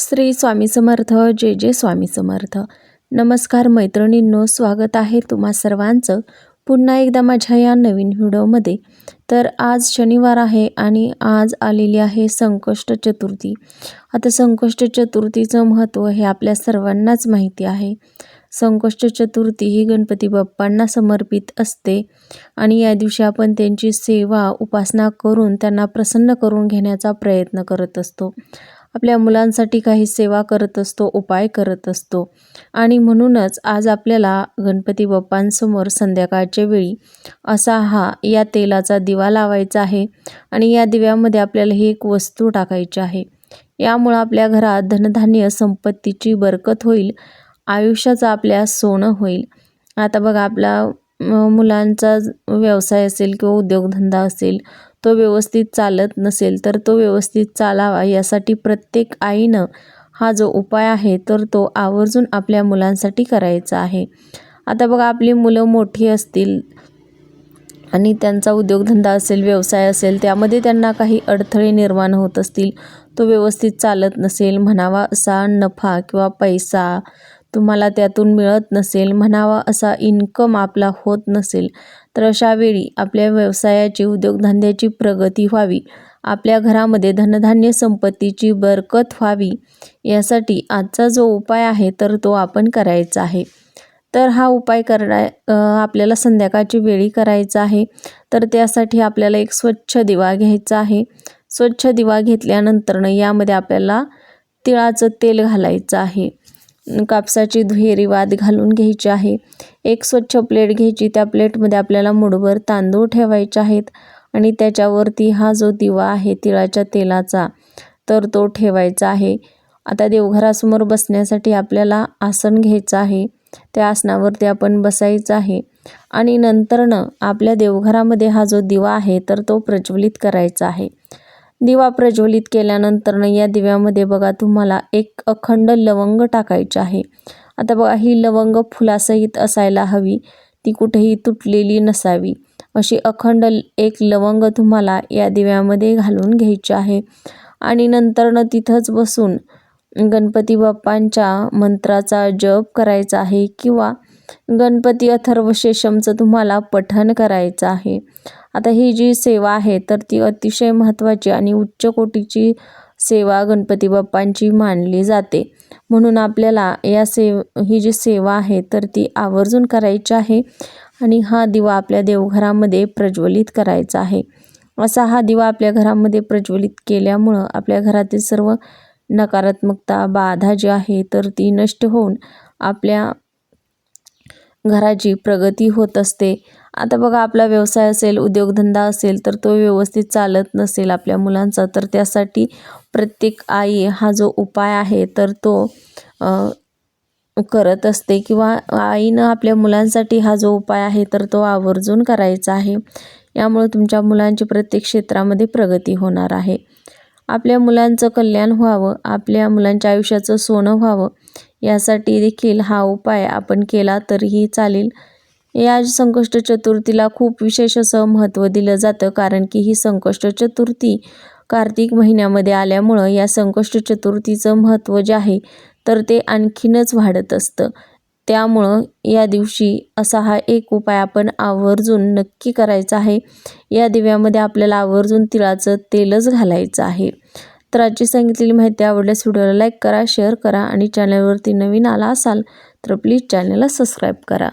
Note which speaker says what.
Speaker 1: श्री स्वामी समर्थ जे जे स्वामी समर्थ. नमस्कार मैत्रिणींनो स्वागत आहे तुम्हा सर्वांचं पुन्हा एकदा माझ्या या नवीन व्हिडिओमध्ये. तर आज शनिवार आहे आणि आज आलेली आहे संकष्ट चतुर्थी. आता संकष्ट चतुर्थीचं महत्त्व हे आपल्या सर्वांनाच माहिती आहे. संकष्ट चतुर्थी ही गणपती बाप्पांना समर्पित असते आणि या दिवशी आपण त्यांची सेवा उपासना करून त्यांना प्रसन्न करून घेण्याचा प्रयत्न करत असतो. आपल्या मुलांसाठी काही सेवा करत असतो उपाय करत असतो. आणि म्हणूनच आज आपल्याला गणपती बाप्पांसमोर संध्याकाळच्या वेळी असा हा या तेलाचा दिवा लावायचा आहे आणि या दिव्यामध्ये आपल्याला ही एक वस्तू टाकायची आहे. यामुळं आपल्या घरात धनधान्य संपत्तीची बरकत होईल आयुष्याचं आपल्या सोनं होईल. आता बघा आपला मुलांचा व्यवसाय असेल किंवा उद्योगधंदा असेल तो व्यवस्थित चालत नसेल तर तो व्यवस्थित चालावा यासाठी प्रत्येक आईनं हा जो उपाय आहे तर तो आवर्जून आपल्या मुलांसाठी करायचा आहे. आता बघा आपली मुलं मोठी असतील आणि त्यांचा उद्योगधंदा असेल व्यवसाय असेल त्यामध्ये त्यांना काही अडथळे निर्माण होत असतील तो व्यवस्थित चालत नसेल म्हणावा असा नफा किंवा पैसा तुम्हाला त्यातून मिळत नसेल म्हणावा असा इन्कम आपला होत नसेल तर अशावेळी आपल्या व्यवसायाची उद्योगधंद्याची प्रगती व्हावी. आपल्या घरामध्ये धनधान्य संपत्तीची बरकत व्हावी यासाठी आजचा जो उपाय आहे तर तो आपण करायचा आहे. तर हा उपाय करणार आपल्याला संध्याकाळची वेळी करायचा आहे. तर त्यासाठी आपल्याला एक स्वच्छ दिवा घ्यायचा आहे. स्वच्छ दिवा घेतल्यानंतरनं यामध्ये आपल्याला तिळाचं तेल घालायचं आहे. कापसाची दुहेरी वाद घालून घ्यायची आहे. एक स्वच्छ प्लेट घ्यायची त्या प्लेटमध्ये आपल्याला मुठभर तांदूळ ठेवायचे आहेत आणि त्याच्यावरती हा जो दिवा आहे तिळाच्या तेलाचा तर तो ठेवायचा आहे. आता देवघरासमोर बसण्यासाठी आपल्याला आसन घ्यायचं आहे. त्या आसनावरती आपण बसायचं आहे. आणि नंतरनं आपल्या देवघरामध्ये हा जो दिवा आहे तर तो प्रज्वलित करायचा आहे. दिवा प्रज्वलित केल्यानंतर या दिव्यामध्ये बघा तुम्हाला एक अखंड लवंग टाकायची आहे. आता बघा ही लवंग फुलासहित असायला हवी. ती कुठेही तुटलेली नसावी. अशी अखंड एक लवंग तुम्हाला या दिव्यामध्ये घालून घ्यायची आहे. आणि नंतरनं तिथंच बसून गणपती बाप्पांच्या मंत्राचा जप करायचा आहे किंवा गणपती अथर्वशेषमचं तुम्हाला पठण करायचं आहे. आता ही जी सेवा आहे तर ती अतिशय महत्त्वाची आणि उच्च कोटीची सेवा गणपती बाप्पांची मानली जाते. म्हणून आपल्याला या सेव ही जी सेवा आहे तर ती आवर्जून करायची आहे आणि हा दिवा आपल्या देवघरामध्ये प्रज्वलित करायचा आहे. असा हा दिवा आपल्या घरामध्ये प्रज्वलित केल्यामुळं आपल्या घरातील सर्व नकारात्मकता बाधा जी आहे तर ती नष्ट होऊन आपल्या घराची प्रगती होत असते. आता बघा आपला व्यवसाय असेल उद्योगधंदा असेल तर तो व्यवस्थित चालत नसेल आपल्या मुलांचा तर त्यासाठी प्रत्येक आई हा जो उपाय आहे तर तो करत असते. किंवा आईनं आपल्या मुलांसाठी हा जो उपाय आहे तर तो आवर्जून करायचा आहे. यामुळे तुमच्या मुलांची प्रत्येक क्षेत्रामध्ये प्रगती होणार आहे. आपल्या मुलांचं कल्याण व्हावं आपल्या मुलांच्या आयुष्याचं सोनं व्हावं यासाठी देखील हा उपाय आपण केला तरीही चालेल. या संकष्ट चतुर्थीला खूप विशेष असं महत्त्व दिलं जातं कारण की ही संकष्ट चतुर्थी कार्तिक महिन्यामध्ये आल्यामुळं या संकष्ट चतुर्थीचं महत्त्व जे आहे तर ते आणखीनच वाढत असतं. त्यामुळं या दिवशी असा हा एक उपाय आपण आवर्जून नक्की करायचा आहे. या दिव्यामध्ये आपल्याला आवर्जून तिळाचं तेलच घालायचं आहे. तर आजची सांगितलेली माहिती आवडल्यास व्हिडिओला लाईक करा शेअर करा आणि चॅनलवरती नवीन आला असाल तर प्लीज चॅनलला सबस्क्राईब करा.